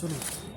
这里。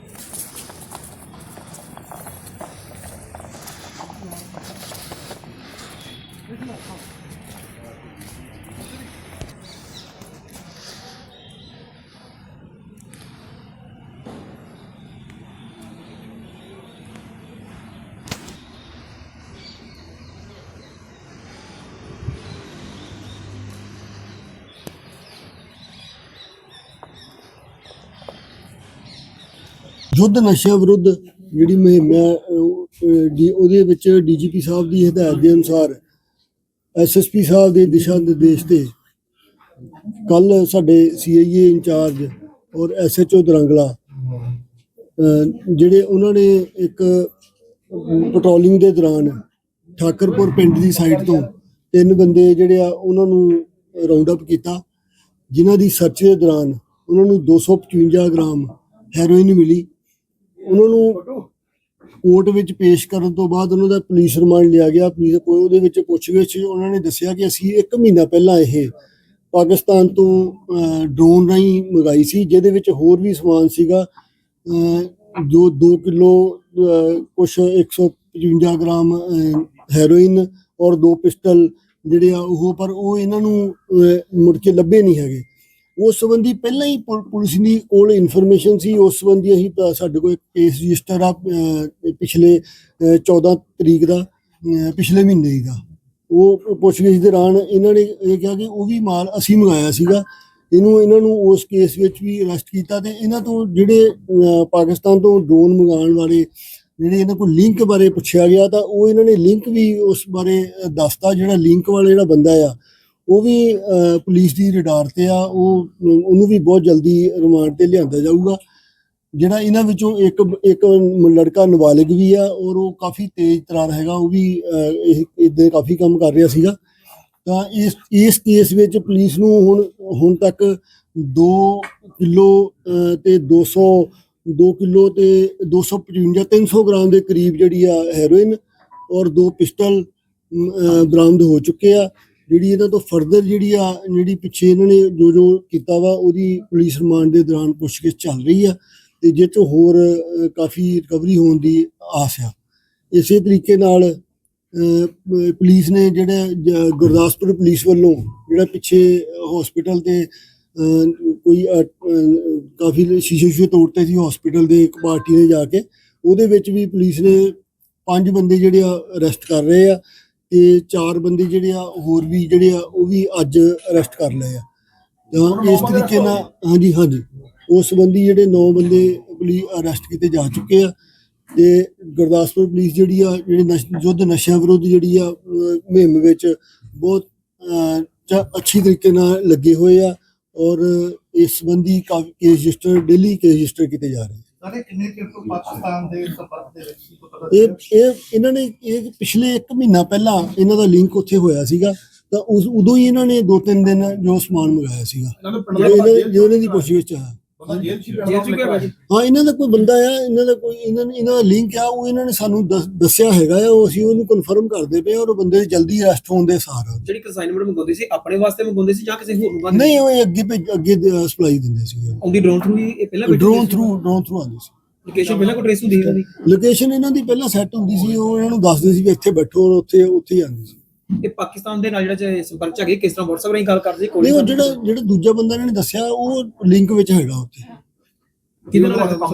ਯੁੱਧ ਨਸ਼ਾ ਵਿਰੁੱਧ ਜਿਹੜੀ ਮੁਹਿੰਮ ਹੈ ਉਹ, ਅਹ, ਡੀ- ਉਹਦੇ ਵਿੱਚ ਡੀਜੀਪੀ ਸਾਹਿਬ ਦੀ ਹਦਾਇਤ ਦੇ ਅਨੁਸਾਰ ਐਸਐਸਪੀ ਸਾਹਿਬ ਦੇ ਦਿਸ਼ਾ ਨਿਰਦੇਸ਼ ਤੇ ਕੱਲ ਸਾਡੇ ਸੀਆਈਏ ਇੰਚਾਰਜ ਔਰ ਐਸਐਚਓ ਦਰੰਗਲਾ ਜਿਹੜੇ ਉਹਨਾਂ ਨੇ ਇੱਕ ਪੈਟਰੋਲਿੰਗ ਦੇ ਦੌਰਾਨ ਠਾਕਰਪੁਰ ਪਿੰਡ ਦੀ ਸਾਈਡ ਤੋਂ ਤਿੰਨ ਬੰਦੇ ਜਿਹੜੇ ਆ ਉਹਨਾਂ ਨੂੰ ਰਾਉਂਡ ਅਪ ਕੀਤਾ ਜਿਨ੍ਹਾਂ ਦੀ ਸਰਚ ਦੇ ਦੌਰਾਨ ਉਹਨਾਂ ਨੂੰ 255 ਗ੍ਰਾਮ ਹੈਰੋਇਨ ਮਿਲੀ। ਉਹਨਾਂ ਨੂੰ ਕੋਰਟ ਵਿੱਚ ਪੇਸ਼ ਕਰਨ ਤੋਂ ਬਾਅਦ ਉਹਨਾਂ ਦਾ ਪੁਲਿਸ ਰਿਮਾਂਡ ਲਿਆ ਗਿਆ। ਪੁਲਿਸ ਕੋਲ ਉਹਦੇ ਵਿੱਚ ਪੁੱਛਗਿੱਛ ਉਹਨਾਂ ਨੇ ਦੱਸਿਆ ਕਿ ਅਸੀਂ 1 ਮਹੀਨਾ ਪਹਿਲਾਂ ਇਹ ਪਾਕਿਸਤਾਨ ਤੋਂ ਡਰੋਨ ਰਾਹੀਂ ਮੰਗਾਈ ਸੀ ਜਿਹਦੇ ਵਿੱਚ ਹੋਰ ਵੀ ਸਮਾਨ ਸੀਗਾ। ਜੋ 2 ਕਿਲੋ ਕੁਛ 155 ਗ੍ਰਾਮ ਹੈਰੋਇਨ ਔਰ ਦੋ ਪਿਸਟਲ ਜਿਹੜੇ ਆ ਉਹ ਪਰ ਉਹ ਇਹਨਾਂ ਨੂੰ ਮੁੜ ਕੇ ਲੱਭੇ ਨਹੀਂ ਹੈਗੇ। ਉਸ ਸੰਬੰਧੀ ਪਹਿਲਾਂ ਹੀ ਪੁਲ ਪੁਲਿਸ ਦੀ ਕੋਲ ਇਨਫੋਰਮੇਸ਼ਨ ਸੀ ਉਸ ਸੰਬੰਧੀ ਅਸੀਂ ਪ- ਸਾਡੇ ਕੋਲ ਇੱਕ ਕੇਸ ਰਜਿਸਟਰ ਆ ਅਹ, ਪਿਛਲੇ ਅਹ, 14 ਤਰੀਕ ਦਾ ਅਹ, ਪਿਛਲੇ ਮਹੀਨੇ ਦਾ ਉਹ ਪੁੱਛਗਿੱਛ ਦੌਰਾਨ ਇਹਨਾਂ ਨੇ ਇਹ ਕਿਹਾ ਕਿ ਉਹ ਵੀ ਮਾਲ ਅਸੀਂ ਮੰਗਾਇਆ ਸੀਗਾ। ਇਹਨੂੰ ਇਹਨਾਂ ਨੂੰ ਉਸ ਕੇਸ ਵਿੱਚ ਵੀ ਅਰੈਸਟ ਕੀਤਾ ਤੇ ਇਹਨਾਂ ਤੋਂ ਜਿਹੜੇ ਅਹ, ਪਾਕਿਸਤਾਨ ਤੋਂ ਡਰੋਨ ਮੰਗਾਉਣ ਵਾਲੇ ਜਿਹੜੇ ਇਹਨਾਂ ਕੋਲ ਲਿੰਕ ਬਾਰੇ ਪੁੱਛਿਆ ਗਿਆ ਤਾਂ ਉਹ ਇਹਨਾਂ ਨੇ ਲਿੰਕ ਵੀ ਉਸ ਬਾਰੇ ਅਹ, ਦੱਸਤਾ ਜਿਹੜਾ ਲਿੰਕ ਵਾਲਾ ਜਿਹੜਾ ਬੰਦਾ ਆ ਉਹ ਵੀ ਅਹ, ਪੁਲਿਸ ਦੀ ਰਡਾਰ ਤੇ ਆ ਉਹ ਉਹਨੂੰ ਵੀ ਬਹੁਤ ਜਲਦੀ ਰਿਮਾਂਡ ਤੇ ਲਿਆਂਦਾ ਜਾਊਗਾ। ਜਿਹੜਾ ਇਹਨਾਂ ਵਿੱਚੋਂ ਇੱਕ ਇੱਕ ਲੜਕਾ ਨਾਬਾਲਿਗ ਵੀ ਆ ਔਰ ਉਹ ਕਾਫੀ ਤੇਜ਼ ਤਰਾਰ ਹੈਗਾ ਉਹ ਵੀ ਇਦਾਂ ਕਾਫੀ ਕੰਮ ਕਰ ਰਿਹਾ ਸੀਗਾ। ਤਾਂ ਇਸ ਇਸ ਕੇਸ ਵਿੱਚ ਪੁਲਿਸ ਨੂੰ ਹੁਣ ਹੁਣ ਤੱਕ 2 ਕਿਲੋ ਅਹ, ਤੇ 200 2 ਕਿਲੋ ਤੇ 255 300 ਗ੍ਰਾਮ ਦੇ ਕਰੀਬ ਜਿਹੜੀ ਆ ਹੈਰੋਇਨ ਔਰ ਦੋ ਪਿਸਟਲ ਬਰਾਮਦ ਹੋ ਚੁੱਕੇ ਆ। ਜਿਹੜੀ ਇਹਨਾਂ ਤੋਂ ਫਰਦਰ ਜਿਹੜੀ ਆ ਜਿਹੜੀ ਪਿੱਛੇ ਇਹਨਾਂ ਨੇ ਜੋ ਜੋ ਕੀਤਾ ਵਾ ਉਹਦੀ ਪੁਲਿਸ ਰਿਮਾਂਡ ਦੇ ਦੌਰਾਨ ਪੁੱਛਗਿੱਛ ਚੱਲ ਰਹੀ ਆ ਤੇ ਜਿਹ 'ਚ ਹੋਰ ਕਾਫੀ ਰਿਕਵਰੀ ਹੋਣ ਦੀ ਆਸ ਆ। ਇਸੇ ਤਰੀਕੇ ਨਾਲ ਪੁਲਿਸ ਨੇ ਜਿਹੜਾ ਗੁਰਦਾਸਪੁਰ ਪੁਲਿਸ ਵੱਲੋਂ ਜਿਹੜਾ ਪਿੱਛੇ ਹਸਪੀਟਲ ਤੇ ਅਹ, ਕੋਈ ਕਾਫੀ ਸ਼ੀਸ਼ੇ ਸ਼ੀਸ਼ੇ ਤੋੜਤੇ ਸੀ ਹਸਪੀਟਲ ਦੇ ਇੱਕ ਪਾਰਟੀ ਨੇ ਜਾ ਕੇ ਉਹਦੇ ਵਿੱਚ ਵੀ ਪੁਲਿਸ ਨੇ ਪੰਜ ਬੰਦੇ ਜਿਹੜੇ ਆ ਅਰੈਸਟ ਕਰ ਰਹੇ ਆ। ਤੇ ਚਾਰ ਬੰਦੇ ਜਿਹੜੇ ਆ ਹੋਰ ਵੀ ਜਿਹੜੇ ਆ ਉਹ ਵੀ ਅੱਜ ਅਰੈਸਟ ਕਰ ਲਏ ਆ। ਤਾਂ ਇਸ ਤਰੀਕੇ ਨਾਲ ਹਾਂਜੀ ਹਾਂਜੀ। ਉਸ ਸੰਬੰਧੀ ਜਿਹੜੇ 9 ਬੰਦੇ ਪੁਲਿਸ ਅਰੈਸਟ ਕੀਤੇ ਜਾ ਚੁੱਕੇ ਆ ਤੇ ਗੁਰਦਾਸਪੁਰ ਪੁਲਿਸ ਜਿਹੜੀ ਆ ਜਿਹੜੀ ਯੁੱਧ ਨਸ਼ਿਆਂ ਵਿਰੁੱਧ ਜਿਹੜੀ ਆ ਮੁਹਿੰਮ ਵਿੱਚ ਬਹੁਤ ਅੱਛੀ ਤਰੀਕੇ ਨਾਲ ਲੱਗੇ ਹੋਏ ਆ ਔਰ ਇਸ ਸੰਬੰਧੀ ਕਾਫੀ case register daily case register ਕੀਤੇ ਜਾ ਰਹੇ ਆ। ਸਾਰੇ ਕਿੰਨੇ ਚਿਰ ਤੋਂ ਪਾਕਿਸਤਾਨ ਦੇ ਸੰਪਰਕ ਦੇ ਵਿੱਚ ਸੀ ਕੋਈ ਪਤਾ ਇਹ? ਇਹ ਇਹਨਾਂ ਨੇ ਇਹ ਪਿਛਲੇ 1 ਮਹੀਨਾ ਪਹਿਲਾਂ ਇਹਨਾਂ ਦਾ ਲਿੰਕ ਉੱਥੇ ਹੋਇਆ ਸੀਗਾ। ਤਾਂ ਉਸ ਉਦੋਂ ਹੀ ਇਹਨਾਂ ਨੇ ਦੋ ਤਿੰਨ ਦਿਨ ਜੋ ਸਮਾਨ ਮੰਗਾਇਆ ਸੀਗਾ। ਇਹਨਾਂ ਨੂੰ ਜੋ ਇਹਨਾਂ ਜੋ ਇਹਨਾਂ ਦੀ ਆ ਜੇਲ੍ਹ ਚ ਭਾਜੀ ਹਾਂ ਇਹਨਾਂ ਦਾ ਕੋਈ ਬੰਦਾ ਆ ਇਹਨਾਂ ਦਾ ਕੋਈ ਇਹਨਾਂ ਨੇ ਇਹਨਾਂ ਦਾ ਲਿੰਕ ਆ ਉਹ ਇਹਨਾਂ ਨੇ ਸਾਨੂੰ ਦੱਸ- ਦੱਸਿਆ ਹੈਗਾ ਆ ਉਹ ਅਸੀਂ ਉਹਨੂੰ ਕਨਫਰਮ ਕਰਦੇ ਪਏ ਆ ਔਰ ਉਹ ਬੰਦੇ ਜਲਦੀ ਅਰੈਸਟ ਹੋਣ ਦੇ ਸਾਰ। ਜਿਹੜੀ ਕਨਸਾਈਨਮੈਂਟ ਮੰਗਾਉਂਦੇ ਸੀ ਆਪਣੇ ਵਾਸਤੇ ਮੰਗਾਉਂਦੇ ਸੀ ਜਾਂ ਕਿਸੇ ਹੋਰ ਨੂੰ ਨਹੀਂ ਉਹ ਅੱਗੇ ਅੱਗੇ ਸਪਲਾਈ ਦਿੰਦੇ ਸੀ। ਆਉਂਦੀ ਡਰੋਨ ਥਰੂ ਹੀ ਇਹ ਪਹਿਲਾਂ ਡਰੋਨ ਥਰੂ ਡਰੋਨ ਥਰੂ ਆਉਂਦੇ ਸੀ। ਲੋਕੇਸ਼ਨ ਪਹਿਲਾਂ ਕੋਈ ਟ੍ਰੇਸ ਹੁੰਦੀ ਸੀ? ਉਹਦੀ ਲੋਕੇਸ਼ਨ ਇਹਨਾਂ ਦੀ ਪਹਿਲਾਂ ਸੈੱਟ ਹੁੰਦੀ ਸੀ ਉਹ ਇਹਨਾਂ ਨੂੰ ਦੱਸਦੇ ਸੀ ਵੀ ਇੱਥੇ ਬੈਠੋ ਔਰ ਉੱਥੇ ਉੱਥੇ ਹੀ ਆਉਂਦੇ ਸੀ। ਇਹ ਪਾਕਿਸਤਾਨ ਦੇ ਨਾਲ ਜਿਹੜਾ ਜੇ ਸੰਪਰਕ ਚ ਹੈਗੇ ਕਿਸ ਤਰ੍ਹਾਂ WhatsApp ਰਾਹੀਂ ਗੱਲ ਕਰਦੇ ਕੋਈ ਨਹੀਂ ਉਹ ਜਿਹੜਾ ਜਿਹੜਾ ਦੂਜਾ ਬੰਦਾ ਇਹਨਾਂ ਨੇ ਦੱਸਿਆ ਉਹ ਲਿੰਕ ਵਿੱਚ ਹੈਗਾ ਉੱਥੇ। ਕਿਹਦੇ ਨਾਲ ਹੈਗਾ?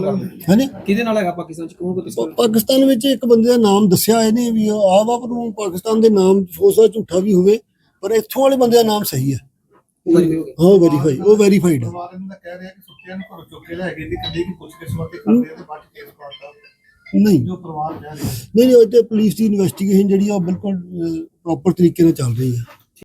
ਹਾਂਜੀ ਕਿਹਦੇ ਨਾਲ ਹੈਗਾ ਪਾਕਿਸਤਾਨ ਚ? ਕੌਣ ਕੋ ਪਾ- ਪਾਕਿਸਤਾਨ ਵਿੱਚ ਇੱਕ ਬੰਦੇ ਦਾ ਨਾਮ ਦੱਸਿਆ ਇਹਨੇ ਵੀ ਆ ਵਾ ਪਰ ਉਹ ਪਾਕਿਸਤਾਨ ਦੇ ਨਾਮ ਸਕਦਾ ਝੂਠਾ ਵੀ ਹੋਵੇ ਪਰ ਇੱਥੋਂ ਵਾਲੇ ਬੰਦੇ ਦਾ ਨਾਮ ਸਹੀ ਹੈ। ਹਾਂ ਵੈਰੀਫਾਈ ਉਹ ਵੈਰੀਫਾਈਡ ਹੈ ਪਰਿਵਾਰ ਇਹਨਾਂ ਦਾ ਕਹਿ ਰਿਹਾ ਕਿ ਸੁੱਤਿਆਂ ਨੂੰ ਘਰੋਂ ਚੁੱਕ ਕੇ ਲੈ ਗਏ ਤੇ ਕਦੇ ਵੀ ਪੁੱਛ ਕੇ ਸਵਾਤੇ ਕਰਦੇ ਆ ਤੇ ਬਾਅਦ ਚ ਕੇਸ ਪਾਉਂਦਾ ਨਹੀਂ। ਜੋ ਪਰਿਵਾਰ ਕਹਿ ਰਿਹਾ ਨਹੀਂ ਨਹੀਂ ਉਹ ਤੇ ਪੁਲਿਸ ਦੀ ਇਨਵੈਸਟੀਗੇਸ਼ਨ ਜਿਹੜੀ ਆ ਉਹ ਬਿਲਕੁਲ ਪ੍ਰੋਪਰ ਤਰੀਕੇ ਨਾਲ ਚੱਲ ਰਹੀ ਹੈ।